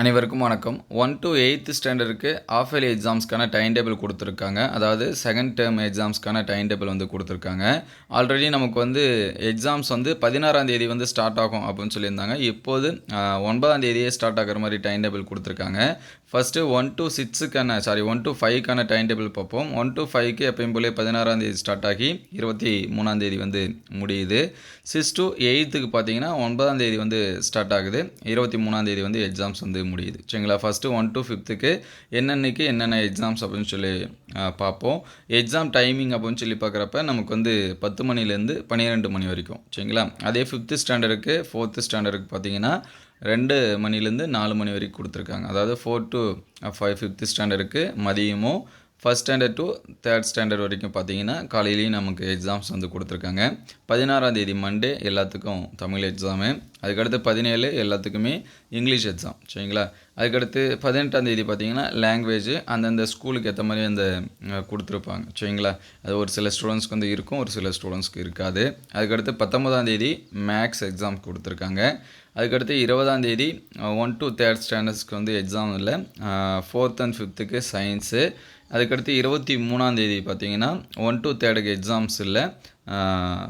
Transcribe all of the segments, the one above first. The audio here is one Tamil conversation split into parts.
அனைவருக்கும் வணக்கம். ஒன் டு எயித்து ஸ்டாண்டர்டுக்கு ஆஃப் இயர்லி எக்ஸாம்ஸ்க்கான டைம் டேபிள் கொடுத்துருக்காங்க. அதாவது செகண்ட் டேர்ம் எக்ஸாம்ஸ்க்கான டைம் டேபிள் வந்து கொடுத்துருக்காங்க. ஆல்ரெடி நமக்கு வந்து எக்ஸாம்ஸ் வந்து பதினாறாம் தேதி வந்து ஸ்டார்ட் ஆகும் அப்படின்னு சொல்லியிருந்தாங்க. இப்போது ஒன்பதாம் தேதியே ஸ்டார்ட் ஆகிற மாதிரி டைம் டேபிள் கொடுத்துருக்காங்க. ஃபஸ்ட்டு ஒன் டு சிக்ஸுக்கான சாரி ஒன் டு ஃபைவ்க்கான டைம் டேபிள் பார்ப்போம். ஒன் டு ஃபைவ்க்கு எப்பயும் போல பதினாறாம் தேதி ஸ்டார்ட் ஆகி இருபத்தி மூணாம் தேதி வந்து முடியுது. சிக்ஸ் டு எயித்துக்கு பார்த்தீங்கன்னா ஒன்பதாம் தேதி வந்து ஸ்டார்ட் ஆகுது. இருபத்தி மூணாம் தேதி வந்து எக்ஸாம்ஸ் வந்து முடியுது. சரிங்களா? ஃபஸ்ட்டு ஒன் டு ஃபிஃப்த்துக்கு என்னென்னைக்கு என்னென்ன எக்ஸாம்ஸ் அப்படின்னு சொல்லி பார்ப்போம். எக்ஸாம் டைமிங் அப்படின்னு சொல்லி பார்க்குறப்ப நமக்கு வந்து பத்து மணிலேருந்து பன்னிரெண்டு மணி வரைக்கும். சரிங்களா? அதே ஃபிஃப்த்து ஸ்டாண்டர்டுக்கு ஃபோர்த்து ஸ்டாண்டர்டுக்கு பார்த்தீங்கன்னா ரெண்டு மணிலேருந்து நாலு மணி வரைக்கும் கொடுத்துருக்காங்க. அதாவது ஃபோர் டு ஃபைவ் ஃபிஃப்த்து ஸ்டாண்டர்டுக்கு மதியமும் first standard to third standard வரைக்கும் பார்த்தீங்கன்னா காலையிலேயும் நமக்கு எக்ஸாம்ஸ் வந்து கொடுத்துருக்காங்க. பதினாறாம் தேதி மண்டே எல்லாத்துக்கும் தமிழ் எக்ஸாமு அதுக்கடுத்து பதினேழு எல்லாத்துக்குமே இங்கிலீஷ் எக்ஸாம் சரிங்களா? அதுக்கடுத்து பதினெட்டாம் தேதி பார்த்தீங்கன்னா லாங்குவேஜ் அந்தந்த ஸ்கூலுக்கு ஏற்ற மாதிரி அந்த கொடுத்துருப்பாங்க சரிங்களா? அது ஒரு சில ஸ்டூடெண்ட்ஸ்க்கு வந்து இருக்கும் ஒரு சில ஸ்டூடெண்ட்ஸ்க்கு இருக்காது. அதுக்கடுத்து பத்தொன்பதாம் தேதி மேக்ஸ் எக்ஸாம் கொடுத்துருக்காங்க. அதுக்கடுத்து இருபதாம் தேதி ஒன் டு தேர்ட் ஸ்டாண்டர்ட்ஸ்க்கு வந்து எக்ஸாம் இல்லை. ஃபோர்த் அண்ட் ஃபிஃப்த்துக்கு சயின்ஸு அதுக்கடுத்து இருபத்தி மூணாம் தேதி பார்த்தீங்கன்னா ஒன் டு தேர்டுக்கு எக்ஸாம்ஸ் இல்லை.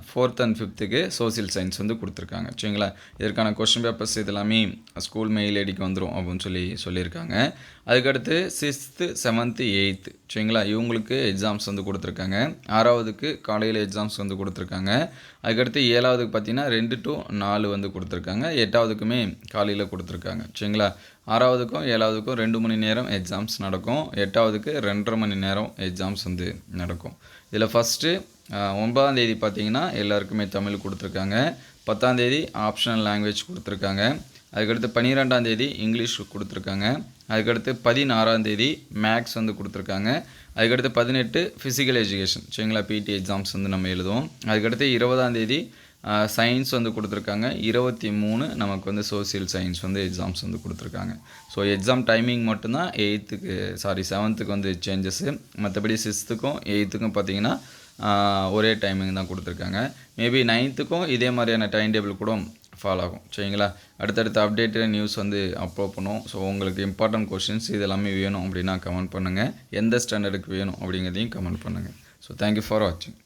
ஃபோர்த் அண்ட் ஃபிஃப்த்துக்கு சோசியல் சயின்ஸ் வந்து கொடுத்துருக்காங்க. சரிங்களா? இதற்கான கொஸ்டின் பேப்பர்ஸ் இதெல்லாமே ஸ்கூல் மெயில் ஐடிக்கு வந்துடும் அப்படின்னு சொல்லி சொல்லியிருக்காங்க. அதுக்கடுத்து சிக்ஸ்த்து செவன்த்து எயித்து சரிங்களா? இவங்களுக்கு எக்ஸாம்ஸ் வந்து கொடுத்துருக்காங்க. ஆறாவதுக்கு காலையில் எக்ஸாம்ஸ் வந்து கொடுத்துருக்காங்க. அதுக்கடுத்து ஏழாவதுக்கு பார்த்தீங்கன்னா ரெண்டு டு நாலு வந்து கொடுத்துருக்காங்க. எட்டாவதுக்குமே காலையில் கொடுத்துருக்காங்க. சரிங்களா? ஆறாவதுக்கும் ஏழாவதுக்கும் ரெண்டு மணி நேரம் எக்ஸாம்ஸ் நடக்கும். எட்டாவதுக்கு ரெண்டரை மணி நேரம் எக்ஸாம்ஸ் வந்து நடக்கும். இதில் ஃபஸ்ட்டு ஒன்பதாம் தேதி பார்த்தீங்கன்னா எல்லாருக்குமே தமிழ் கொடுத்துருக்காங்க. பத்தாம் தேதி ஆப்ஷனல் லாங்குவேஜ் கொடுத்துருக்காங்க. அதுக்கடுத்து பன்னிரெண்டாம் தேதி இங்கிலீஷ் கொடுத்துருக்காங்க. அதுக்கடுத்து பதினாறாம் தேதி மேக்ஸ் வந்து கொடுத்துருக்காங்க. அதுக்கடுத்து பதினெட்டு ஃபிசிக்கல் எஜுகேஷன் சரிங்களா? பிடி எக்ஸாம்ஸ் வந்து நம்ம எழுதுவோம். அதுக்கடுத்து இருபதாம் தேதி சயின்ஸ் வந்து கொடுத்துருக்காங்க. இருபத்தி மூணு நமக்கு வந்து சோசியல் சயின்ஸ் வந்து எக்ஸாம்ஸ் வந்து கொடுத்துருக்காங்க. ஸோ எக்ஸாம் டைமிங் மட்டும்தான் எயித்துக்கு சாரி செவன்த்துக்கு வந்து சேஞ்சஸ்ஸு மற்றபடி சிக்ஸ்த்துக்கும் எயித்துக்கும் பார்த்தீங்கன்னா ஒரே டைமிங் தான் கொடுத்துருக்காங்க. மேபி நைன்த்துக்கும் இதே மாதிரியான டைம் டேபிள் கூட ஃபாலோ ஆகும். சரிங்களா? அடுத்தடுத்த அப்டேட்டட் நியூஸ் வந்து அப்லோட் பண்ணுவோம். ஸோ உங்களுக்கு இம்பார்ட்டன்ட் கொஷின்ஸ் இது எல்லாமே வேணும் அப்படின்னா கமெண்ட் பண்ணுங்கள் எந்த ஸ்டாண்டர்டுக்கு வேணும் அப்படிங்கிறதையும் கமெண்ட் பண்ணுங்கள் ஸோ தேங்க்யூ ஃபார் வாட்சிங்